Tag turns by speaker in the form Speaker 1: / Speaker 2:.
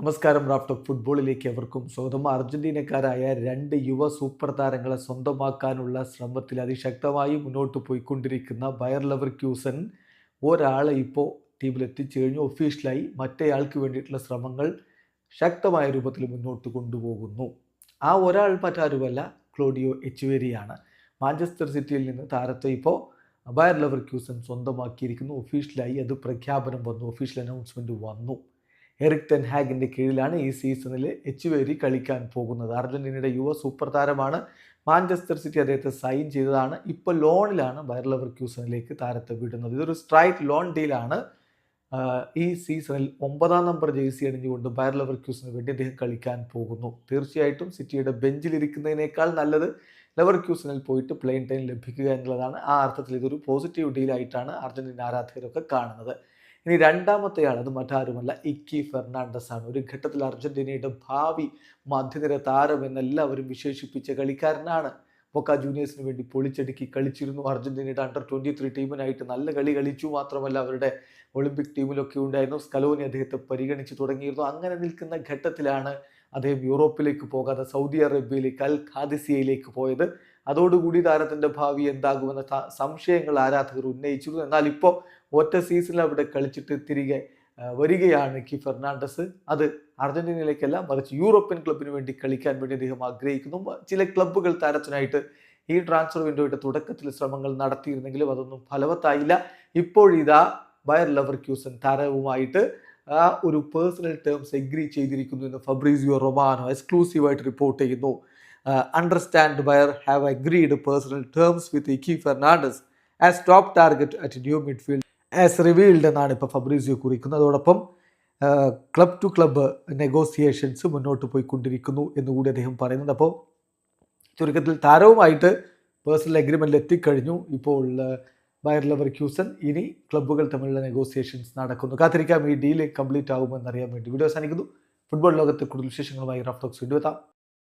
Speaker 1: നമസ്കാരം ഓഫ് ഫുട്ബോളിലേക്ക് അവർക്കും സ്വന്തം അർജന്റീനക്കാരായ രണ്ട് യുവ സൂപ്പർ താരങ്ങളെ സ്വന്തമാക്കാനുള്ള ശ്രമത്തിൽ അതിശക്തമായി മുന്നോട്ട് പോയിക്കൊണ്ടിരിക്കുന്ന ബയർ ലവർ ക്യൂസൻ ഒരാളെ ഇപ്പോൾ ടീമിലെത്തിച്ചു കഴിഞ്ഞു ഒഫീഷ്യലായി മറ്റേയാൾക്ക് വേണ്ടിയിട്ടുള്ള ശ്രമങ്ങൾ ശക്തമായ രൂപത്തിൽ മുന്നോട്ട് കൊണ്ടുപോകുന്നു. ആ ഒരാൾ മറ്റാരുമല്ല ക്ലോഡിയോ എച്ചുവേരിയാണ്. മാഞ്ചസ്റ്റർ സിറ്റിയിൽ നിന്ന് താരത്തെ ഇപ്പോൾ ബയർ ലവർ ക്യൂസൻ സ്വന്തമാക്കിയിരിക്കുന്നു. ഒഫീഷ്യലായി അത് പ്രഖ്യാപനം വന്നു. ഒഫീഷ്യൽ അനൗൺസ്മെന്റ് വന്നു. എറിക് ടെൻ ഹാഗിന്റെ കീഴിലാണ് ഈ സീസണിൽ എച്ചുവേരി കളിക്കാൻ പോകുന്നത്. അർജന്റീനയുടെ യുവ സൂപ്പർ താരമാണ് മാഞ്ചസ്റ്റർ സിറ്റി അദ്ദേഹത്തെ സൈൻ ചെയ്തതാണ്. ഇപ്പോൾ ലോണിലാണ് ബയർ ലെവർ ക്യൂസണിലേക്ക് താരത്തെ വിടുന്നത്. ഇതൊരു സ്ട്രൈറ്റ് ലോൺ ഡീലാണ്. ഈ സീസണിൽ ഒമ്പതാം നമ്പർ ജേഴ്സി അണിഞ്ഞുകൊണ്ട് ബയർ ക്യൂസിന് വേണ്ടി അദ്ദേഹം കളിക്കാൻ പോകുന്നു. തീർച്ചയായിട്ടും സിറ്റിയുടെ ബെഞ്ചിലിരിക്കുന്നതിനേക്കാൾ നല്ലത് ലെവർ ക്യൂസിനിൽ പോയിട്ട് പ്ലെയിൻ ടൈം ലഭിക്കുക എന്നുള്ളതാണ്. ആ അർത്ഥത്തിൽ ഇതൊരു പോസിറ്റീവ് ഡീലായിട്ടാണ് അർജന്റീന ആരാധകരൊക്കെ കാണുന്നത്. ഇനി രണ്ടാമത്തെ ആൾ അത് മറ്റാരുമല്ല ഇക്കി ഫെർണാണ്ടസ് ആണ് ഒരു ഘട്ടത്തിൽ അർജന്റീനയുടെ ഭാവി മധ്യനിര താരം എന്നെല്ലാവരും വിശേഷിപ്പിച്ച കളിക്കാരനാണ്. ബൊക്ക ജൂനിയേഴ്സിന് വേണ്ടി പൊളിച്ചടുക്കി കളിച്ചിരുന്നു. അർജന്റീനയുടെ അണ്ടർ ട്വന്റി ത്രീ ടീമിനായിട്ട് നല്ല കളി കളിച്ചു. മാത്രമല്ല അവരുടെ ഒളിമ്പിക് ടീമിലൊക്കെ ഉണ്ടായിരുന്നു. സ്കലോനി അദ്ദേഹത്തെ പരിഗണിച്ച് തുടങ്ങിയിരുന്നു. അങ്ങനെ നിൽക്കുന്ന ഘട്ടത്തിലാണ് അദ്ദേഹം യൂറോപ്പിലേക്ക് പോകാതെ സൗദി അറേബ്യയിലേക്ക് അൽ ഖാദിസിയയിലേക്ക് പോയത്. അതോടുകൂടി താരത്തിന്റെ ഭാവി എന്താകുമെന്ന സംശയങ്ങൾ ആരാധകർ ഉന്നയിച്ചിരുന്നു. എന്നാൽ ഇപ്പോൾ ഒറ്റ സീസണിൽ അവിടെ കളിച്ചിട്ട് തിരികെ വരികയാണ് കി ഫെർണാണ്ടസ്. അത് അർജന്റീനയിലേക്കല്ല മറിച്ച് യൂറോപ്യൻ ക്ലബിന് വേണ്ടി കളിക്കാൻ വേണ്ടി അദ്ദേഹം ആഗ്രഹിക്കുന്നു. ചില ക്ലബ്ബുകൾ താരത്തിനായിട്ട് ഈ ട്രാൻസ്ഫർ വിൻഡോയുടെ തുടക്കത്തിൽ ശ്രമങ്ങൾ നടത്തിയിരുന്നെങ്കിലും അതൊന്നും ഫലവത്തായില്ല. ഇപ്പോഴിതാ ബയർ ലവർ ക്യൂസൻ താരവുമായിട്ട് ആ ഒരു പേഴ്സണൽ ടേംസ് എഗ്രി ചെയ്തിരിക്കുന്നു എന്ന് ഫബ്രീസിയോ റൊമാനോ എക്സ്ക്ലൂസീവായിട്ട് റിപ്പോർട്ട് ചെയ്യുന്നു. Understand Bayer have agreed personal terms with ഇക്കി Fernandez as top target at new midfield as revealed എന്നാണ് ഇപ്പോൾ ഫബ്രീസിയോ കുറിക്കുന്നത്. അതോടൊപ്പം ക്ലബ് ടു ക്ലബ്ബ് നെഗോസിയേഷൻസ് മുന്നോട്ട് പോയിക്കൊണ്ടിരിക്കുന്നു എന്നുകൂടി അദ്ദേഹം പറയുന്നുണ്ട്. അപ്പോൾ ചുരുക്കത്തിൽ താരവുമായിട്ട് പേഴ്സണൽ അഗ്രിമെന്റിൽ എത്തിക്കഴിഞ്ഞു. ഇപ്പോൾ ബയർ ലവർ ക്യൂസൻ ഇനി ക്ലബ്ബുകൾ തമ്മിലുള്ള നെഗോസിയേഷൻസ് നടക്കുന്നു. കാത്തിരിക്കാം ഈ ഡീൽ കംപ്ലീറ്റ് ആകുമെന്നറിയാൻ വേണ്ടി. വീഡിയോ അവസാനിക്കുന്നു. ഫുട്ബോൾ ലോകത്തെ കൂടുതൽ വിശേഷങ്ങളുമായി റഫ്റ്റോക്സ് വീണ്ടും എത്താം.